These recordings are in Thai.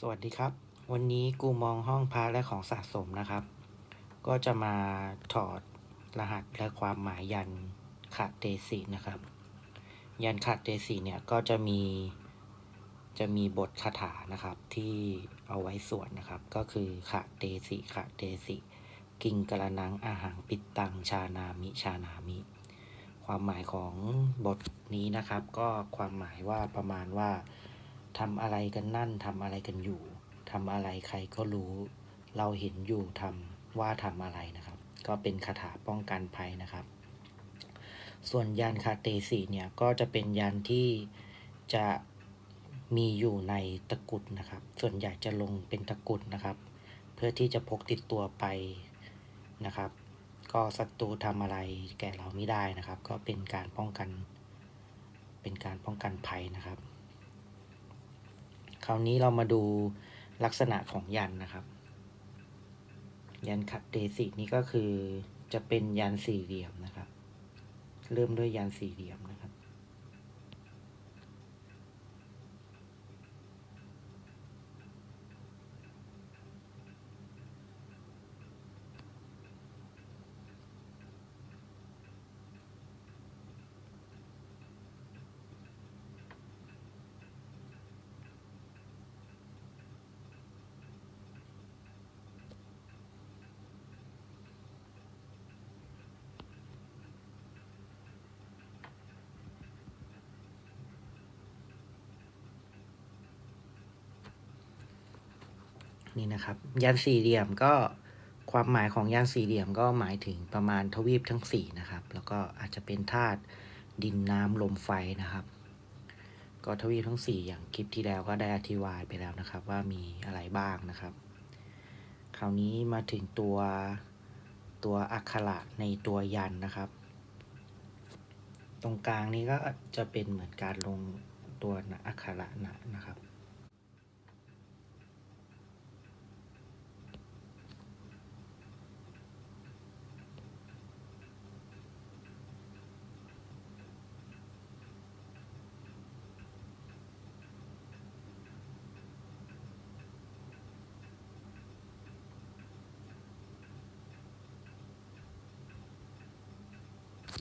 สวัสดีครับ วันนี้กูมองห้องพระและของสะสมนะครับ ก็จะมาถอดรหัสและความหมายยันคาเตสินะครับ ยันคาเตสิเนี่ยก็จะมีจะมีบทคาถานะครับที่เอาไว้สวดนะครับ ก็คือคาเตสิคาเตสิกิงกระนังอาหารปิดตังชานามิชานามิ ความหมายของบทนี้นะครับ ก็ความหมายว่าประมาณว่า ทำอะไรกันนั่นทำอะไรกันอยู่ทำอะไรใครก็รู้ เราเห็นอยู่ทำว่าทำอะไรนะครับ ก็เป็นคาถาป้องกันภัยนะครับ ส่วนยันคาเตสีเนี่ยก็จะเป็นยันที่จะมีอยู่ในตะกุดนะครับ ส่วนใหญ่จะลงเป็นตะกุดนะครับ เพื่อที่จะพกติดตัวไปนะครับ ก็ศัตรูทำอะไรแก่เราไม่ได้นะครับ ก็เป็นการป้องกัน เป็นการป้องกันภัยนะครับ คราวนี้เรามาดูลักษณะของยันนะครับ ยันคัดเดสินี่ก็คือจะเป็นยันสี่เหลี่ยมนะครับ เริ่มด้วยยันสี่เหลี่ยมนะครับ นี่นะครับ ยันสี่เหลี่ยมก็ความหมายของยันสี่เหลี่ยมก็หมายถึงประมาณทวีปทั้งสี่นะครับ แล้วก็อาจจะเป็นธาตุดินน้ำลมไฟนะครับ ก็ทวีปทั้งสี่อย่างคลิปที่แล้วก็ได้อธิบายไปแล้วนะครับ ว่ามีอะไรบ้างนะครับ คราวนี้มาถึงตัวตัวอักขระในตัวยันนะครับ ตรงกลางนี้ก็จะเป็นเหมือนการลงตัวอักขระนะนะครับ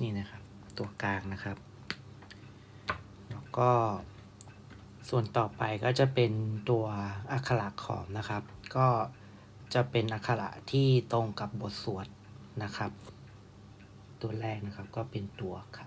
นี่นะครับ ตัวกลางนะครับ แล้วก็ ส่วนต่อไปก็จะเป็นตัวอักขระขอมนะครับ ก็จะเป็นอักขระที่ตรงกับบทสวดนะครับ ตัวแรกนะครับก็เป็นตัวครั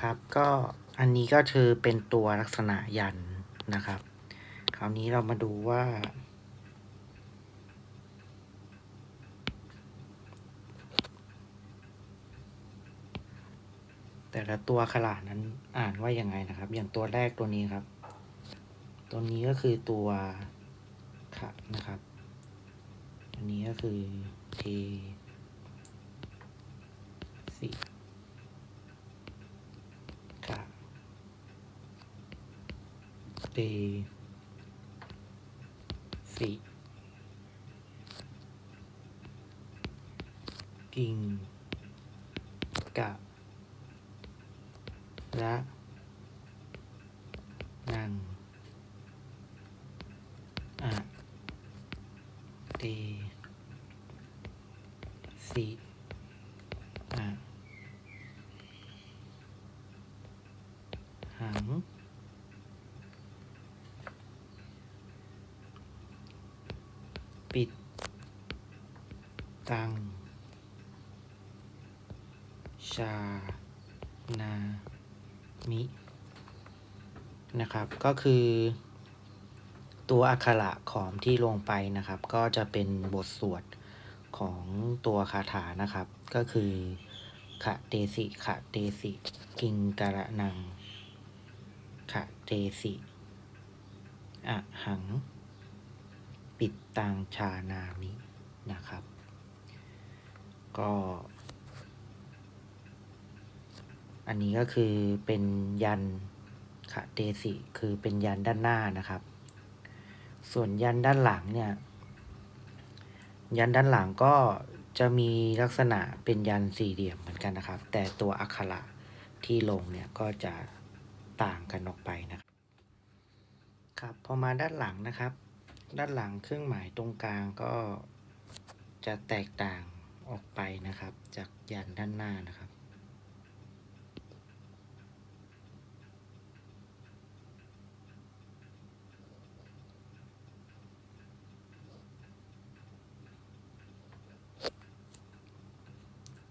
ครับ ก็อันนี้ก็คือเป็นตัวลักษณะยันนะครับ คราวนี้เรามาดูว่า แต่ละตัวขลาดนั้นอ่านว่ายังไงนะครับ อย่างตัวแรกตัวนี้ครับ ตัวนี้ก็คือตัวขะนะครับ อันนี้ก็คือเทสิกะเตสิกิงกะละนังอะเตสิอะหัง ปิด ตัง ชา นา มิ นะครับ ก็คือตัวอักขระของที่ลงไปนะครับ ก็จะเป็นบทสวดของตัวคาถานะครับ ก็คือขะเตสิขะเตสิ กิงกระนังขะเตสิอะหัง ปิดตังชานามินะครับ ก็ อันนี้ก็คือเป็นยันขะเตสิคือเป็นยันด้านหน้านะครับ ส่วนยันด้านหลังเนี่ย ยันด้านหลังก็จะมีลักษณะเป็นยันสี่เหลี่ยมเหมือนกันนะครับ แต่ตัวอักขระที่ลงเนี่ยก็จะต่างกันออกไปนะครับครับพอมาด้านหลังนะครับ ด้านหลังเครื่องหมายตรงกลางก็จะแตกต่าง ออกไปนะครับ จากยันด้านหน้านะครับ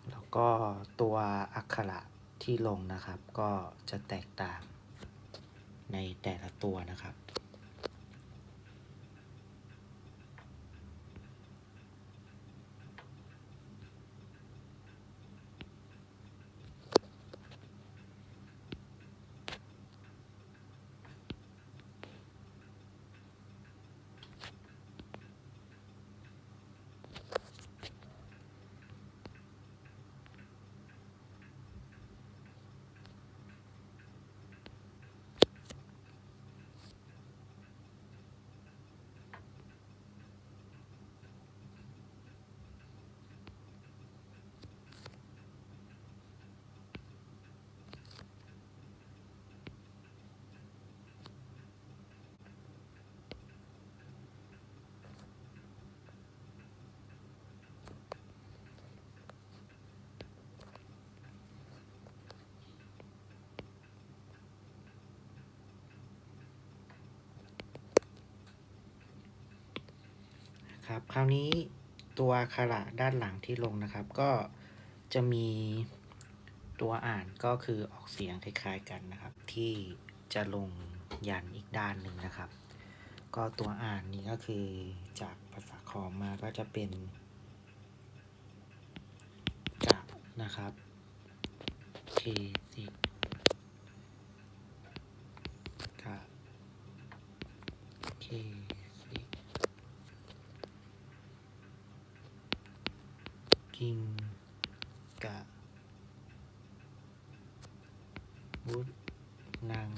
แล้วก็ตัวอักขระที่ลงนะครับ ก็จะแตกต่างในแต่ละตัวนะครับ ครับ คราวนี้ตัวอักขระด้านหลังที่ลงนะครับ ก็จะมีตัวอ่านก็คือออกเสียงคล้าย ๆกันนะครับ ที่จะลงยันอีกด้านหนึ่งนะครับ ก็ตัวอ่านนี้ก็คือจากภาษาขอมมาก็จะเป็นกะนะครับเทสิกะเทสิ กิงกะวุฒนัง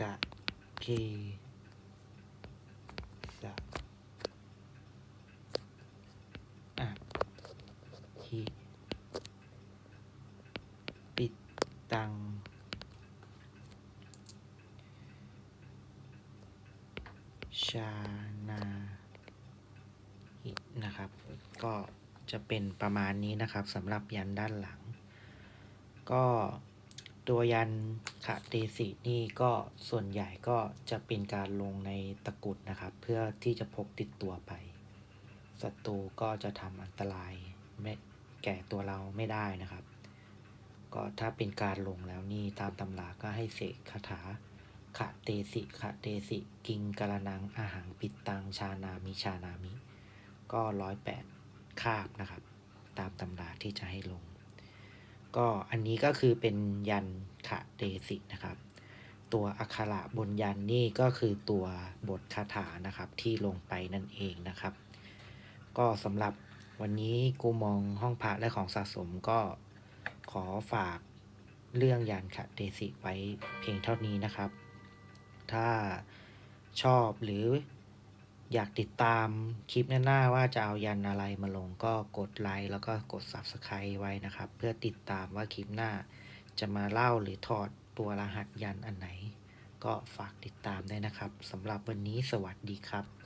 กะเกสะอะหิปิดตัง ชานา อีกนะครับ ก็ จะเป็นประมาณนี้นะครับสำหรับยันด้านหลัง ก็ตัวยันขะเตสินี่ก็ส่วนใหญ่ก็จะเป็นการลงในตะกุดนะครับ เพื่อที่จะพกติดตัวไปศัตรูก็จะทำอันตรายไม่แก่ตัวเราไม่ได้นะครับ ก็ถ้าเป็นการลงแล้วนี่ตามตำราก็ให้เสกคาถาขะเตสิขะเตสิกิงกะละนังอาหังปิดตังชานามิชานามิ ก็ร้อยแปด คาบนะครับ ตามตำราที่จะให้ลง ก็อันนี้ก็คือเป็นยันขะเตสินะครับ ตัวอักขระบนยันนี่ก็คือตัวบทคาถานะครับที่ลงไปนั่นเองนะครับ ก็สำหรับวันนี้กูมองห้องพระและของสะสมก็ขอฝากเรื่องยันขะเตสิไว้เพียงเท่านี้นะครับ ถ้าชอบหรือ อยากติดตามคลิปหน้าว่าจะเอายันอะไรมาลงก็กดไลค์แล้วก็กด Subscribe ไว้นะครับ เพื่อติดตามว่าคลิปหน้า จะมาเล่าหรือถอดตัวรหัสยันอันไหน ก็ฝากติดตามได้นะครับสำหรับวันนี้สวัสดีครับ